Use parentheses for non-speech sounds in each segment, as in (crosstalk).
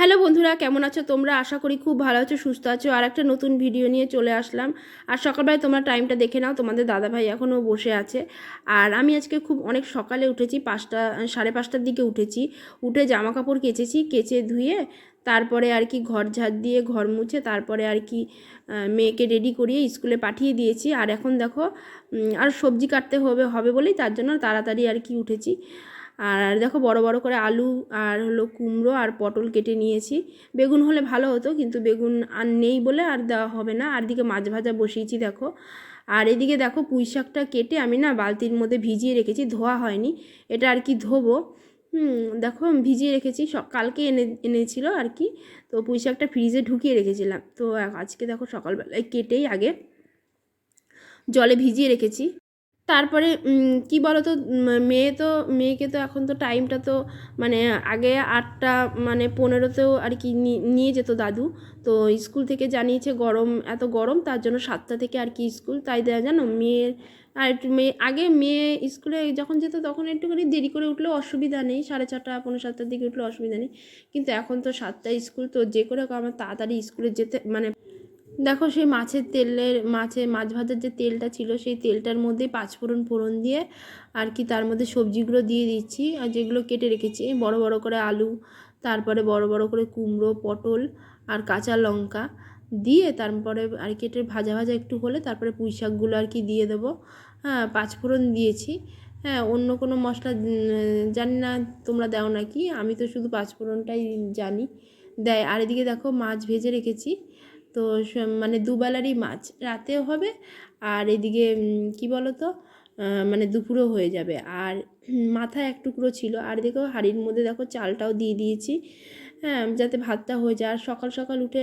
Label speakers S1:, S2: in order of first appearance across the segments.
S1: Hello বন্ধুরা, কেমন আছো তোমরা? আশা করি খুব ভালো আছো, সুস্থ আছো। আর একটা নতুন ভিডিও নিয়ে চলে আসলাম। আর সকালবেলায় তোমরা টাইমটা দেখে নাও, তোমাদের দাদাভাই এখনও বসে আছে। আর আমি আজকে খুব অনেক সকালে উঠেছি, পাঁচটা, সাড়ে পাঁচটার দিকে উঠেছি। উঠে জামা কাপড় কেচেছি, কেচে ধুয়ে তারপরে আর কি ঘর ঝাড় দিয়ে ঘর মুছে তারপরে আর কি মেয়েকে রেডি করিয়ে স্কুলে পাঠিয়ে দিয়েছি। আর এখন দেখো আর সবজি কাটতে হবে হবে বলেই তার জন্য তাড়াতাড়ি আর কি উঠেছি। আর দেখো বড় বড় করে আলু আর হলো কুমড়ো আর পটল কেটে নিয়েছি। বেগুন হলে ভালো হতো, কিন্তু বেগুন আর নেই বলে আর দেওয়া হবে না। আর দিকে মাছ ভাজা বসিয়েছি দেখো। আর এদিকে দেখো পুঁই শাকটা কেটে আমি না বালতির মধ্যে ভিজিয়ে রেখেছি, ধোয়া হয়নি। এটা আর কি ধোবো? হুম, দেখো ভিজিয়ে রেখেছি কালকে এনে, এনেছিল আর কি। তো পুঁই শাকটা ফ্রিজে ঢুকিয়ে রেখেছিলাম। তো আজকে দেখো সকালবেলায় কেটেই আগে জলে ভিজিয়ে রেখেছি। তারপরে কি বলো তো মেয়ে তো, মেয়েকে তো এখন তো টাইমটা তো মানে আগে আটটা মানে পনেরোতেও আর কি নিয়ে যেত দাদু। তো স্কুল থেকে জানিয়েছে গরম, এত গরম, তার জন্য সাতটা থেকে আর কি স্কুল। তাই দেয়া জানো, মেয়ের, আর একটু মেয়ে আগে মেয়ে স্কুলে যখন যেত তখন একটুখানি দেরি করে উঠলেও অসুবিধা নেই, সাড়ে ছটা পনেরো সাতটার দিকে উঠলেও অসুবিধা নেই। কিন্তু এখন তো সাতটা স্কুল, তো যে করে আমার তাড়াতাড়ি স্কুলে যেতে মানে দেখো সেই মাছের তেলের মাছে মাছ ভাজার যে তেলটা ছিল, সেই তেলটার মধ্যে পাঁচফোড়ন ফোড়ন দিয়ে আর কি তার মধ্যে সবজিগুলো দিয়ে দিচ্ছি। আর যেগুলো কেটে রেখেছি, বড় বড় করে আলু, তারপরে বড় বড় করে কুমড়ো, পটল আর কাঁচা লঙ্কা দিয়ে তারপরে আর কি এটা ভাজা ভাজা একটু হলে তারপরে পুঁই শাকগুলো আর কি দিয়ে দেবো। হ্যাঁ পাঁচফোড়ন দিয়েছি। হ্যাঁ অন্য কোনো মশলা জানি না তোমরা দাও নাকি? আমি তো শুধু পাঁচফোড়নটাই জানি। দেয়, আর এদিকে দেখো মাছ ভেজে রেখেছি। তো মানে দুবেলারই মাছ। রাতেও হবে আর এদিকে কি বলো তো মানে দুপুরও হয়ে যাবে। আর (clears throat) মাথা এক টুকরো ছিল। আর দেখো, হাঁড়ির মধ্যে দেখো, চালটাও দিয়ে দিয়েছি। হ্যাঁ যাতে ভাতটা হয়ে যায়। আর সকাল সকাল উঠে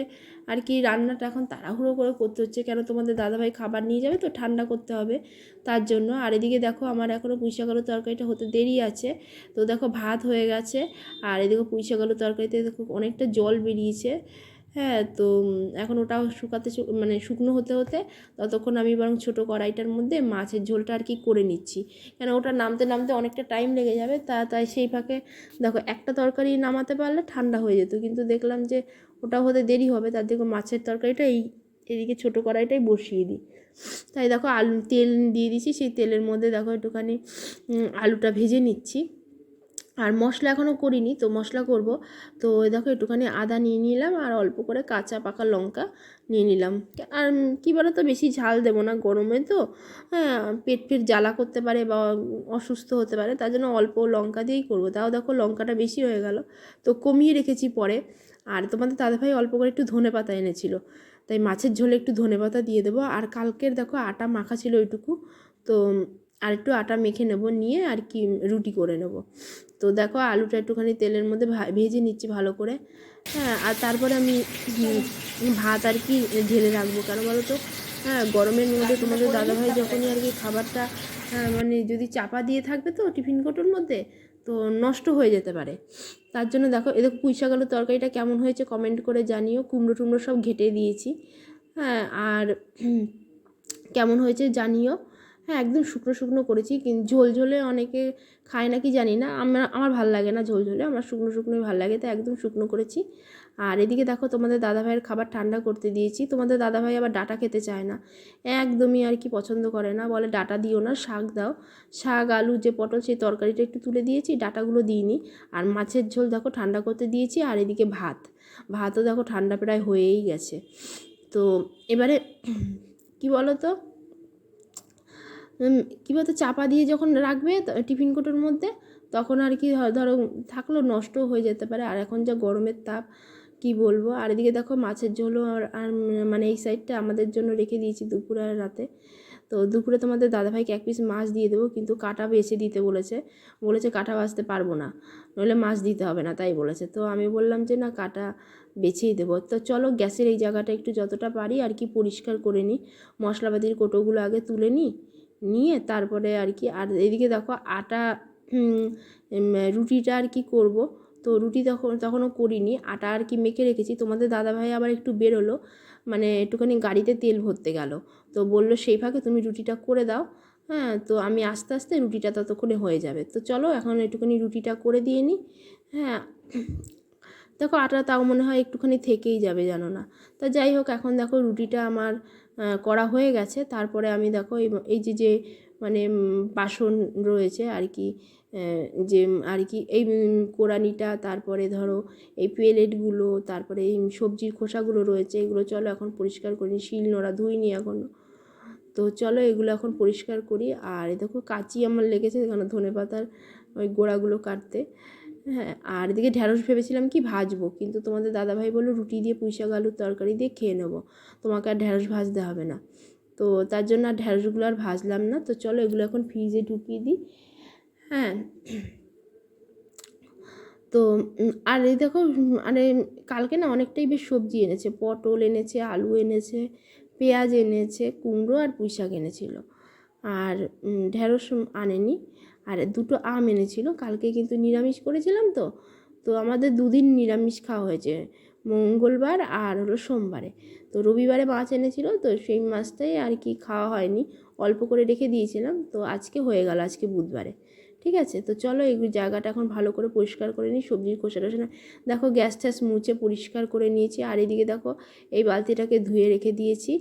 S1: আর কি রান্নাটা এখন তাড়াহুড়ো করে করতে হচ্ছে। কেন তোমাদের দাদাভাই খাবার নিয়ে যাবে তো, ঠান্ডা করতে হবে তার জন্য। আর এদিকে দেখো, আমার এখনও পুঁইশাক আলুর তরকারিটা হতে দেরি আছে। তো দেখো, ভাত হয়ে গেছে। আর এদিকে পুঁইশাক আলুর তরকারিতে দেখো, অনেকটা জল বেরিয়েছে। হ্যাঁ তো এখন ওটাও শুকাতে মানে শুকনো হতে হতে ততক্ষণ আমি বরং ছোটো কড়াইটার মধ্যে মাছের ঝোলটা আর কি করে নিচ্ছি। কেন ওটা নামতে নামতে অনেকটা টাইম লেগে যাবে, তা, তাই সেই ফাঁকে দেখো একটা তরকারি নামাতে পারলে ঠান্ডা হয়ে যেত। কিন্তু দেখলাম যে ওটা হতে দেরি হবে, তার দেখো মাছের তরকারিটা এই, এদিকে ছোটো কড়াইটাই বসিয়ে দিই। তাই দেখো আলু, তেল দিয়ে দিয়েছি, সেই তেলের মধ্যে দেখো একটুখানি আলুটা ভেজে নিচ্ছি। আর মশলা এখনও করিনি, তো মশলা করব। তো দেখো একটুখানি আদা নিয়ে নিলাম আর অল্প করে কাঁচা পাকা লঙ্কা নিয়ে নিলাম। আর কী বলো তো বেশি ঝাল দেবো না গরমে তো। হ্যাঁ পেট ফেট জ্বালা করতে পারে বা অসুস্থ হতে পারে, তার জন্য অল্প লঙ্কা দিয়েই করব। তাও দেখো লঙ্কাটা বেশি হয়ে গেল, তো কমিয়ে রেখেছি পরে। আর তোমাদের দাদাভাই অল্প করে একটু ধনে পাতা এনেছিল, তাই মাছের ঝোলে একটু ধনে পাতা দিয়ে দেবো। আর কালকের দেখো আটা মাখা ছিল ওইটুকু, তো আর একটু আটা মেখে নেব নিয়ে আর কি রুটি করে নেব। তো দেখো আলুটা একটুখানি তেলের মধ্যে ভেজে নিচ্ছি ভালো করে। হ্যাঁ আর তারপরে আমি ভাত আর কি ঢেলে রাখব। কেন বলো তো? হ্যাঁ গরমের মধ্যে তোমাদের দাদাভাই যখনই আর কি খাবারটা হ্যাঁ, মানে যদি চাপা দিয়ে থাকবে তো টিফিন কোটোর মধ্যে তো নষ্ট হয়ে যেতে পারে। তার জন্য দেখো এদের পুঁইশাক আলুর তরকারিটা কেমন হয়েছে কমেন্ট করে জানিও। কুমড়ো টুমড়ো সব ঘেটে দিয়েছি। হ্যাঁ আর কেমন হয়েছে জানিও। হ্যাঁ একদম শুকনো শুকনো করেছি। কিন্তু ঝোল ঝোলে অনেকে খায় নাকি জানি না। আমার আমার ভালো লাগে না ঝোল ঝোলে, আমার শুকনো শুকনোই ভালো লাগে, তাই একদম শুকনো করেছি। আর এদিকে দেখো, তোমাদের দাদাভাইয়ের খাবার ঠান্ডা করতে দিয়েছি। তোমাদের দাদাভাই আবার ডাটা খেতে চায় না। একদমই আর কি পছন্দ করে না। বলে, ডাটা দিও না, শাক দাও। শাক, আলু, যে পটল, সেই তরকারিটা একটু তুলে দিয়েছি, ডাটাগুলো দিইনি। আর মাছের ঝোল দেখো, ঠান্ডা করতে দিয়েছি। আর এদিকে ভাত। ভাতও দেখো, ঠান্ডা প্রায় হয়েই গেছে। তো এবারে, কি বলো তো কী বলতো, চাপা দিয়ে যখন রাখবে টিফিন কোটোর মধ্যে, তখন আর কি ধরো থাকলেও নষ্টও হয়ে যেতে পারে। আর এখন যা গরমের তাপ, কি বলব? আর এদিকে দেখো মাছের ঝোলও আর মানে এই সাইডটা আমাদের জন্য রেখে দিয়েছি দুপুরে আর রাতে। তো দুপুরে তোমাদের দাদাভাইকে এক পিস মাছ দিয়ে দেবো, কিন্তু কাটা বেছে দিতে বলেছে। বলেছে কাটা বাছতে পারব না, নইলে মাছ দিতে হবে না, তাই বলেছে। তো আমি বললাম যে, না, কাটা বেছেই দেবো। তো চলো গ্যাসের এই জায়গাটা একটু যতটা পারি আর কি পরিষ্কার করে নিই। মশলাপাতির কোটোগুলো আগে তুলে নিই। নিয়ে তারপরে আর কি, আর এদিকে দেখো আটা রুটিটা আর কি করব। তো রুটি তখন তখনও করিনি, আটা আর কি মেখে রেখেছি। তোমাদের দাদাভাই আবার একটু বেরোলো মানে একটুখানি গাড়িতে তেল ভরতে গেল। তো বলল, সেই ফাঁকে তুমি রুটিটা করে দাও। হ্যাঁ তো আমি আস্তে আস্তে রুটিটা ততক্ষণে হয়ে যাবে। তো চলো, এখন একটুখানি রুটিটা করে দিয়ে নিই হ্যাঁ দেখো আটা তাও মনে হয় একটুখানি থেকেই যাবে, জানো না। তা যাই হোক, এখন দেখো রুটিটা আমার করা হয়ে গেছে। তারপরে আমি দেখো এই যে যে মানে বাসন রয়েছে আর কি যে আর কি এই উম, কোরানিটা তারপরে ধরো এই প্লেটগুলো তারপরে এই সবজির খোসাগুলো রয়েছে এগুলো চলো এখন পরিষ্কার করি শিল নোড়া ধুইনি এখনও তো চলো এগুলো এখন পরিষ্কার করি। আর দেখো কাঁচি আমার লেগেছে এখানে ধনে পাতার ওই গোড়াগুলো কাটতে। হ্যাঁ আর এদিকে ঢ্যাঁড়স ভেবেছিলাম কি ভাজবো, কিন্তু তোমাদের দাদাভাই বলল রুটি দিয়ে পুঁই শাক আলুর তরকারি দিয়ে খেয়ে নেব, তোমাকে আর ঢ্যাঁড়স ভাজতে হবে না। তো তার জন্য আর ঢ্যাঁড়সগুলো আর ভাজলাম না, তো চলো এগুলো এখন ফ্রিজে ঢুকিয়ে দিই। হ্যাঁ তো আর এই দেখো মানে কালকে না অনেকটাই বেশ সবজি এনেছে, পটল এনেছে, আলু এনেছে, পেঁয়াজ এনেছে, কুমড়ো আর পুঁই শাক এনেছিল। আর ঢ্যাঁড়স আনেনি। আর দুটো আম এনেছিল, কালকে কিন্তু নিরামিষ করেছিলাম তো তো আমাদের দুদিন নিরামিষ খাওয়া হয়েছে, মঙ্গলবার আর হলো সোমবারে। তো রবিবারে মাছ এনেছিল, তো সেই মাছটাই আর কি খাওয়া হয়নি, অল্প করে রেখে দিয়েছিলাম, তো আজকে হয়ে গেল, আজকে বুধবারে। ঠিক আছে? তো চলো এই জায়গাটা এখন ভালো করে পরিষ্কার করে নিই, সবজির খোসা টোসা দেখো গ্যাস ট্যাস মুছে পরিষ্কার করে নিয়েছি, আর এদিকে দেখো এই বালতিটাকে ধুয়ে রেখে দিয়েছি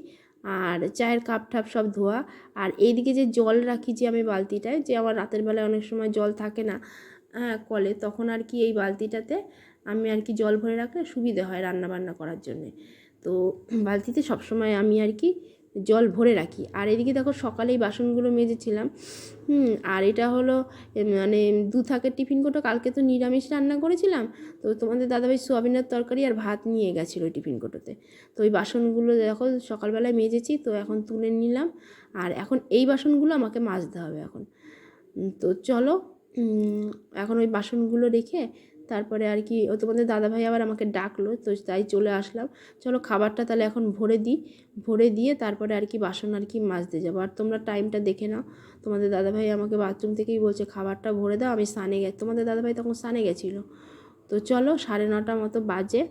S1: আর চায়ের কাপ ঠাপ সব ধোয়া। আর এইদিকে যে জল রাখি যে আমি বালতিটায়, যে আমার রাতের বেলায় অনেক সময় জল থাকে না হ্যাঁ কলে, তখন আর কি এই বালতিটাতে আমি আর কি জল ভরে রাখলে সুবিধে হয় রান্না বান্না করার জন্যে। তো বালতিতে সবসময় আমি আর কি জল ভরে রাখি। আর এদিকে দেখো সকালেই বাসনগুলো মেজেছিলাম। হুম, আর এটা হলো মানে দু থাকের টিফিন কোটো, কালকে তো নিরামিষ রান্না করেছিলাম। তো তোমাদের দাদাভাই সোয়াবিনের তরকারি আর ভাত নিয়ে গেছিল টিফিন কোটোতে। তো ওই বাসনগুলো দেখো সকালবেলায় মেজেছি, তো এখন তুলে নিলাম। আর এখন এই বাসনগুলো আমাকে মাজতে হবে এখন। তো চলো এখন ওই বাসনগুলো রেখে তারপরে আর কি ও তোমাদের দাদাভাই আবার আমাকে ডাকলো, তো তাই চলে আসলাম। চলো খাবারটা তাহলে এখন ভরে দিই। ভরে দিয়ে তারপরে আর কি বাসন আর কি মাজতে যাব। আর তোমরা টাইমটা দেখে নাও, তোমাদের দাদাভাই আমাকে বাথরুম থেকেই বলছে, খাবারটা ভরে দাও, আমি স্নানে গে তোমাদের দাদাভাই তখন স্নানে গেছিল। তো চলো সাড়ে নটা মতো বাজে।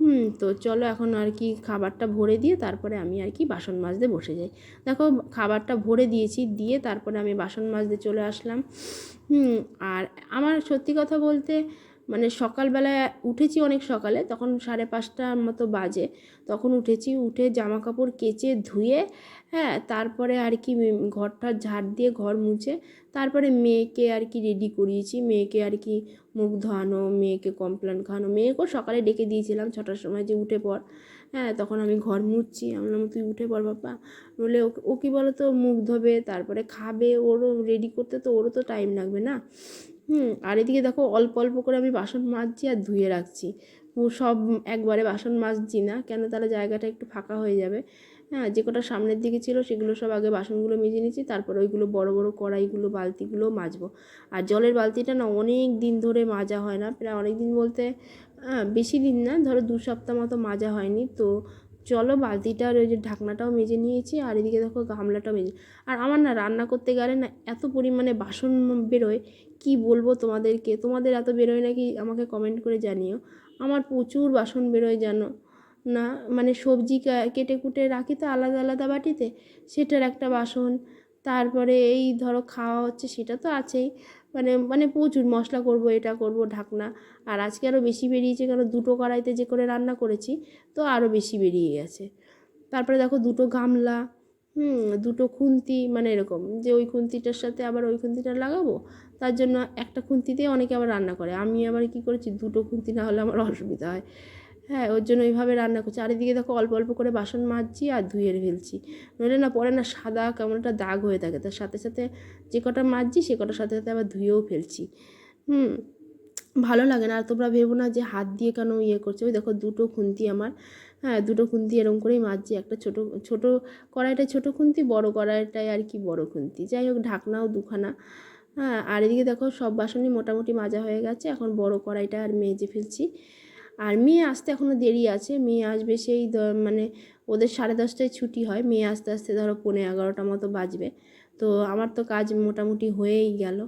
S1: হুম, তো চলো এখন আর কি খাবারটা ভরে দিয়ে তারপরে আমি আর কি বাসন মাজতে বসে যাই। দেখো, খাবারটা ভরে দিয়েছি, দিয়ে তারপরে আমি বাসন মাজতে চলে আসলাম। হুম, আর আমার সত্যি কথা বলতে মানে সকালবেলায় উঠেছি অনেক সকালে, তখন সাড়ে পাঁচটার মতো বাজে। তখন উঠেছি, উঠে জামা কাপড় কেচে ধুয়ে হ্যাঁ তারপরে আর কি ঘরটা ঝাড় দিয়ে ঘর মুছে, তারপরে মেয়েকে আর কি রেডি করিয়েছি। মেয়েকে আর কি মুখ ধোয়ানো, মেয়েকে কমপ্লেন খাওয়ানো মেয়েকেও সকালে ডেকে দিয়েছিলাম ছটার সময় যে উঠে পড়। হ্যাঁ তখন আমি ঘর মুছছি। আমি বললাম, তুই উঠে পড় নইলে ও ও কী বলো তো মুখ ধোবে, তারপরে খাবে। ওরও রেডি করতে তো ওরও তো টাইম লাগবে না। হুম, আর এদিকে দেখো অল্প অল্প করে আমি বাসন মাজছি আর ধুয়ে রাখছি। সব একবারে বাসন মাজছি না, কেন তাহলে জায়গাটা একটু ফাঁকা হয়ে যাবে। হ্যাঁ যে কটা সামনের দিকে ছিল সেগুলো সব আগে বাসনগুলো মেজে নিচ্ছি, তারপর ওইগুলো বড় বড় কড়াইগুলো, বালতিগুলো মাজবো। আর জলের বালতিটা না অনেক দিন ধরে মাজা হয় না, প্রায় অনেক দিন বলতে বেশি দিন না, ধরো দু সপ্তাহ মতো মাজা হয়নি। তো চলো বালতিটার ওই যে ঢাকনাটাও মেজে নিয়েছি আর এদিকে দেখো গামলাটাও মেজে আর আমার না রান্না করতে গেলে না এত পরিমাণে বাসন বেরোয়, কি বলব তোমাদেরকে? তোমাদের এত বেরোয় নাকি আমাকে কমেন্ট করে জানিও। আমার প্রচুর বাসন বেরোয় জানো না? মানে সবজি কেটে কুটে রাখি তো আলাদা আলাদা বাটিতে, সেটার একটা বাসন। তারপরে এই ধরো খাওয়া হচ্ছে, সেটা তো আছেই। মানে মানে প্রচুর মশলা করব, এটা করব, ঢাকনা। আর আজকে আরও বেশি বেরিয়েছে কারণ দুটো কড়াইতে যে করে রান্না করেছি, তো আরও বেশি বেরিয়ে গেছে। তারপরে দেখো দুটো গামলা, হুম, দুটো খুন্তি মানে এরকম যে ওই খুন্তিটার সাথে আবার ওই খুন্তিটা লাগাবো, তার জন্য একটা খুন্তিতে অনেকে আবার রান্না করে। আমি আবার কি করেছি, দুটো খুন্তি না হলে আমার অসুবিধা হয়। হ্যাঁ ওর জন্য ওইভাবে রান্না করছি। আর এদিকে দেখো অল্প অল্প করে বাসন মাজছি আর ধুয়ে ফেলছি। নইলে না পরে না সাদা কেমন একটা দাগ হয়ে থাকে। তার সাথে সাথে যে কটা মাজছি, সে কটার সাথে সাথে আবার ধুয়েও ফেলছি। হুম, ভালো লাগে না। আর তোমরা ভেবো না যে হাত দিয়ে কেন ইয়ে করছে। ওই দেখো দুটো খুন্তি আমার। হ্যাঁ দুটো খুন্তি এরকম করেই মাজছি। একটা ছোটো ছোটো কড়াইটায় ছোটো খুন্তি, বড় কড়াইটায় আর কি বড় খুন্তি। যাই হোক, ঢাকনাও দুখানা। হ্যাঁ আর এদিকে দেখো সব বাসনই মোটামুটি মাজা হয়ে গেছে। এখন বড় কড়াইটা আর মেজে ফেলছি। আর মেয়ে আসতে এখনও দেরি আছে। মেয়ে আসবে সেই মানে ওদের সাড়ে দশটায় ছুটি হয়। মেয়ে আস্তে আস্তে ধরো পৌনে এগারোটা মতো বাজবে। তো আমার তো কাজ মোটামুটি হয়েই গেল।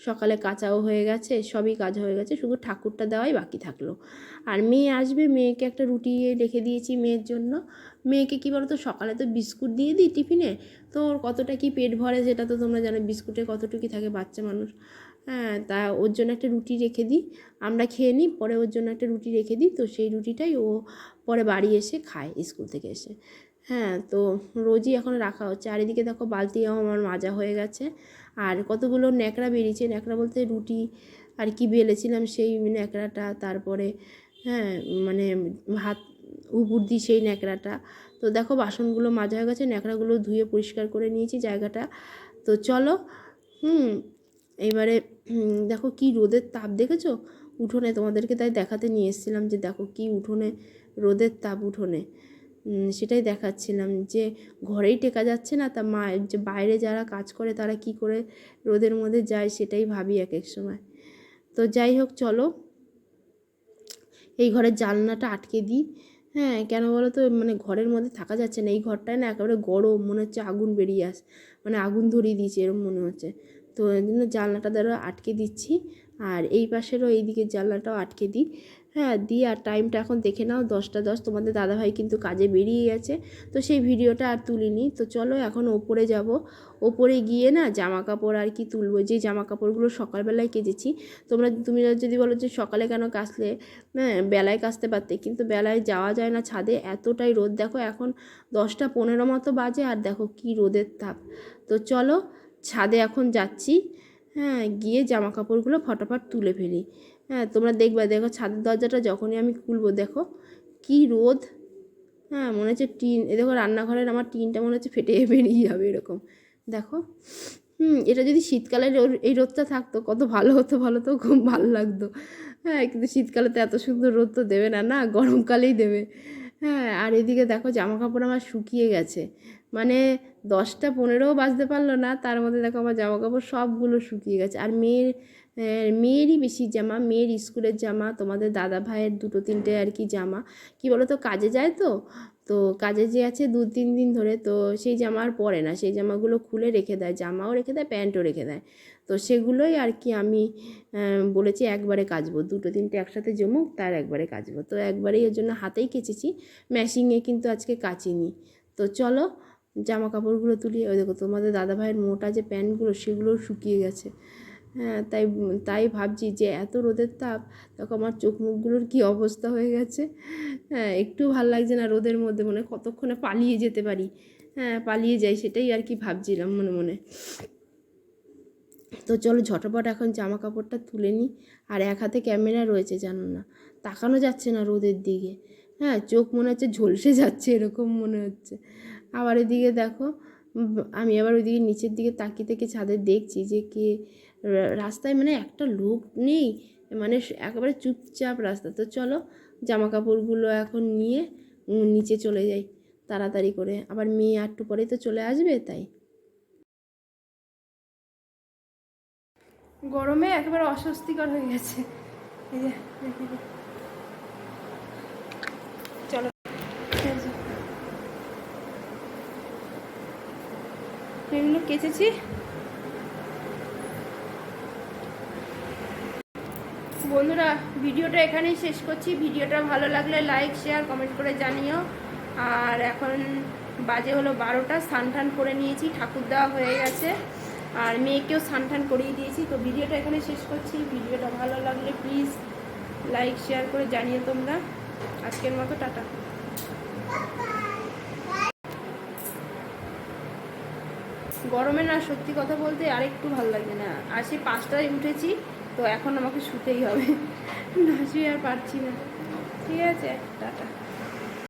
S1: সকালে কাচাও হয়ে গেছে, সবই কাজ হয়ে গেছে, শুধু ঠাকুরটা দেওয়াই বাকি থাকল। আর মেয়ে আসবে, মেয়েকে একটা রুটি রেখে দিয়েছি মেয়ের জন্য। মেয়েকে কী বলো তো সকালে তো বিস্কুট দিয়ে দিই টিফিনে। তো ওর কতটা কি পেট ভরে সেটা তো তোমরা জানো, বিস্কুটে কতটুকু থাকে বাচ্চা মানুষ। হ্যাঁ তা ওর জন্য একটা রুটি রেখে দিই। আমরা খেয়ে নিই, পরে ওর জন্য একটা রুটি রেখে দিই। তো সেই রুটিটাই ও পরে বাড়ি এসে খায়, স্কুল থেকে এসে। হ্যাঁ তো রোজই এখন রাখা হচ্ছে। আর এদিকে দেখো বালতিও আমার মাজা হয়ে গেছে। আর কতগুলো ন্যাকড়া বেরিয়েছে। ন্যাকড়া বলতে রুটি আর কি বেলেছিলাম সেই ন্যাকড়াটা, তারপরে হ্যাঁ মানে ভাত উপর দিই সেই ন্যাকড়াটা। তো দেখো, বাসনগুলো মাজা হয়ে গেছে। ন্যাকড়াগুলো ধুয়ে পরিষ্কার করে নিয়েছি জায়গাটা। তো চলো, হুম এবারে দেখো কি রোদের তাপ দেখেছ? উঠোনে তোমাদেরকে তাই দেখাতে নিয়ে এসেছিলাম যে দেখো কি উঠোনে রোদের তাপ উঠোনে। সেটাই দেখাচ্ছিলাম যে ঘরেই টেকা যাচ্ছে না তা মা, যে বাইরে যারা কাজ করে তারা কি করে রোদের মধ্যে যায় সেটাই ভাবি এক এক সময়। তো যাই হোক চলো, এই ঘরের জানলাটা আটকে দিই। হ্যাঁ কেন বলো তো মানে ঘরের মধ্যে থাকা যাচ্ছে না। এই ঘরটায় না একেবারে গরম, মনে হচ্ছে আগুন বেরিয়ে আস মানে আগুন ধরিয়ে দিয়েছে এরকম মনে হচ্ছে। তো এই জন্য জানলাটা দ্বারা আটকে দিচ্ছি। আর এই পাশেরও এই দিকের জানলাটাও আটকে দিই। হ্যাঁ দিয়ে আর টাইমটা এখন দেখে নাও, দশটা দশ। তোমাদের দাদাভাই কিন্তু কাজে বেরিয়ে গেছে। তো সেই ভিডিওটা আর তুলিনি। তো চলো এখন ওপরে যাব। ওপরে গিয়ে না জামা কাপড় আর কি তুলবো। যে জামা কাপড়গুলো সকালবেলায় কেচেছি। তোমরা, তুমি যদি বলো যে সকালে কেন কাচলে? হ্যাঁ বেলায় কাচতে পারতে। কিন্তু বেলায় যাওয়া যায় না ছাদে। এতটাই রোদ। দেখো এখন দশটা পনেরো মতো বাজে। আর দেখো কি রোদের তাপ। তো চলো ছাদে এখন যাচ্ছি। হ্যাঁ গিয়ে জামা কাপড়গুলো ফটাফট তুলে ফেলি। হ্যাঁ তোমরা দেখবে, দেখো ছাদের দরজাটা যখনই আমি খুলবো, দেখো কি রোদ। হ্যাঁ মনে হচ্ছে টিন, এ দেখো রান্নাঘরের আমার টিনটা মনে হচ্ছে ফেটে (laughs) বেরিয়ে যাবে এরকম। দেখো, হুম, এটা যদি শীতকালে এই রোদটা থাকতো, কত ভালো হতো, ভালো তো খুব ভালো লাগতো। হ্যাঁ কিন্তু শীতকালে তো এত সুন্দর রোদ তো দেবে না না? গরমকালেই দেবে। হ্যাঁ আর এদিকে দেখো জামা কাপড় আমার শুকিয়ে গেছে। মানে দশটা পনেরোও বাজতে পারল না, তার মধ্যে দেখো আমার জামা কাপড় সবগুলো শুকিয়ে গেছে। আর মেয়ের মেয়েরই বেশি জামা, মেয়ের স্কুলের জামা, তোমাদের দাদা ভাইয়ের দুটো তিনটে আর কি জামা। কি বলো তো কাজে যায় তো তো কাজে যে আছে দু তিন দিন ধরে, তো সেই জামা আর পরে না। সেই জামাগুলো খুলে রেখে দেয়, জামাও রেখে দেয়, প্যান্টও রেখে দেয়। তো সেগুলোই আর কি আমি বলেছি একবারে কাচবো। দুটো তিনটে একসাথে জমুক, তার একবারে কাচবো। তো একবারেই এর জন্য হাতেই কেচেছি মেশিনে কিন্তু আজকে কাচিনি। তো চলো জামা কাপড়গুলো তুলি, ওই দেখো তোমাদের দাদা ভাইয়ের মোটা যে প্যান্টগুলো সেগুলোও শুকিয়ে গেছে। হ্যাঁ তাই তাই ভাবছি যে এত রোদের তাপ তখন আমার চোখ মুখগুলোর কী অবস্থা হয়ে গেছে। হ্যাঁ একটু ভালো লাগছে না রোদের মধ্যে, মনে কতক্ষণে পালিয়ে যেতে পারি। হ্যাঁ পালিয়ে যাই সেটাই আর কি ভাবছিলাম মনে মনে। তো চলো ঝটপট এখন জামা কাপড়টা তুলে নিই আর এক হাতে ক্যামেরা রয়েছে, জানো না। তাকানো যাচ্ছে না রোদের দিকে। হ্যাঁ চোখ মনে হচ্ছে ঝলসে যাচ্ছে এরকম মনে হচ্ছে। আবার এদিকে দেখো আমি আবার ওইদিকে নিচের দিকে তাকিয়ে থেকে ছাদে দেখছি যে কে রাস্তায় মানে একটা লোক নেই মানে একেবারে চুপচাপ রাস্তা। তো চলো জামা কাপড়গুলো এখন নিয়ে নিচে চলে যাই তাড়াতাড়ি করে। আবার মেয়ে একটু পরেই তো চলে আসবে, তাই। গরমে একেবারে অস্বস্তিকর হয়ে গেছে। এই যে দেখি তো। চলো এই যে। এগুলো কেচেছি। বন্ধুরা, ভিডিওটা এখানেই শেষ করছি। ভিডিওটা ভালো লাগলে লাইক শেয়ার কমেন্ট করে জানিও। আর এখন বাজে হলো বারোটা স্নান টান করে নিয়েছি, ঠাকুর দেওয়া হয়ে গেছে। আর মেয়েকেও স্নান টান করিয়ে দিয়েছি। তো ভিডিওটা এখানে শেষ করছি। ভিডিওটা ভালো লাগলে প্লিজ লাইক শেয়ার করে জানিও তোমরা। আজকের মতো, টাটা। গরমে না সত্যি কথা বলতে আর একটু ভালো লাগে না। আর সেই পাঁচটায় উঠেছি, তো এখন আমাকে শুতেই হবে। না আর পারছি না। ঠিক আছে, টাটা।